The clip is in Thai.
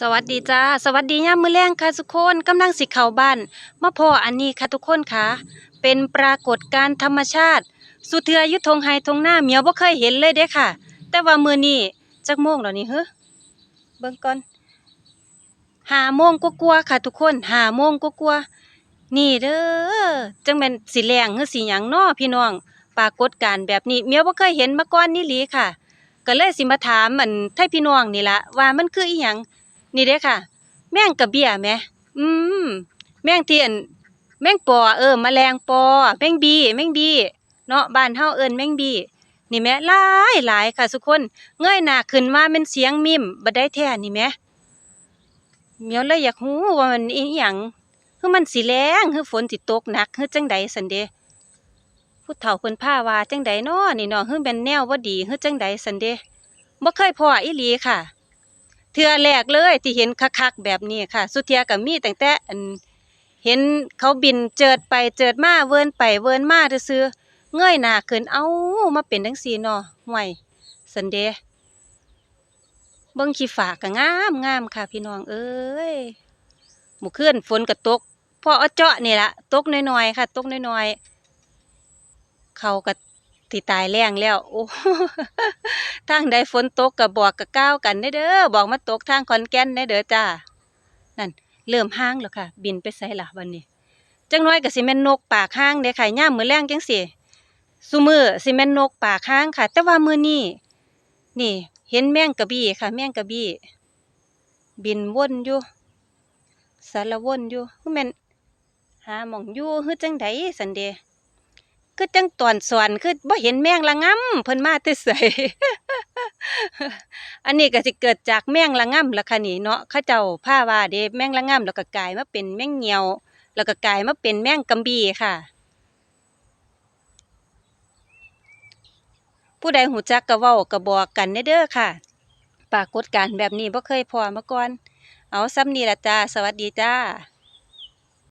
สวัสดีจ้าสวัสดีย่ามมือแลงค่ะทุกคนกำลังสิเข้าบ้านมาพออันนี้ค่ะทุกคนค่ะ เป็นปรากฏการธรรมชาติ สุเทือยุทงไฮทงหน้าเหมียวบ่เคยเห็นเลยเด้ค่ะ แต่ว่ามือนี้จักโมงแล้วนี่เฮ้เบิ่งก่อนหาโมงกว่าๆค่ะทุกคนหาโมงกว่าๆนี่เด้อจังแม่นสิแรงหรือสิหยังน้อพี่น้อง ปรากฏการแบบนี้เหมียวบ่เคยเห็นมาก่อนนี่หลีค่ะ ก็เลยสิมาถามอันไทพี่น้องนี่ละว่ามันคืออีหยัง นี่เด้ค่ะ แมงกระเบี้ยแหมอืมแมงเที่อันแมงปอเออแมลงปอ แมงบีแมงบีเนาะบ้านเฮาเอิ้นแมงบีนี่แหมหลายหลายค่ะทุกคนเงยหน้าขึ้นมาเป็นเสียงมิมบ่ได้แท้นี่แหมเมียวเลยอยากฮู้ว่ามันอีหยังคือมันสิแรงคือฝนสิตกหนักคือจังใดซั่นเด้ผู้เฒ่าเพิ่นพาว่าจังใดน้อนี่เนาะคือแม่นแนวบ่ดีคือจังใดซั่นเดบ่เคยพออีหลีค่ะ เทื่อแรกเลยที่เห็นคักๆแบบนี้ค่ะ สุเทียก็มีตั้งแต่อันเห็นเขาบินเจิดไปเจิดมาเวินไปเวินมาซื่อเงยหน้าขึ้นเอ้ามาเป็นจังซีนาะห่วยสันเดะเบิ่งขี้ฝากก็งามงามค่ะ พี่น้องเอ้ยหมู่คืนฝนก็ตกพอเอาเจาะนี่ละตกน้อยๆค่ะตกน้อยๆเขาก็ที่ตายแรงแล้วโอ้ ทางใดฝนตกก็บอกก็ก้าวกันเด้อเด้อบอกมาตกทางขอนแก่นเด้อเด้อจ้านั่นเริ่มห้างแล้วค่ะ บินไปไสล่ะวันนี้จังน้อยก็สิแม่นนกปากห้างเด้ค่ะย่ามมื้อแลงจังซี่ซุมือสิแม่นนกปากห้างค่ะ แต่ว่ามื้อนี้นี่ เห็นแมงกะบี้ค่ะ แมงกะบี้บินวนอยู่สารวนอยู่คือแม่นหาหม่องอยู่คือจังไดสันเดคือจังตอนสอนคือบ่เห็นแมงละงำเพิ่นมาแต่ไส อันนี้ก็สิเกิดจากแมงละงำละคะนี่เนาะเขาเจ้าพาว่าเด้แมงละงำแล้วก็กลายมาเป็นแมงเหงียว แล้วก็กลายมาเป็นแมงกำบีค่ะ ผู้ใดหูจักก็เว้าก็บอกกันเด้อค่ะ ปรากฏการแบบนี้บ่เคยพอมาก่อน เอาซ้ำนี้ล่ะจ้า สวัสดีจ้า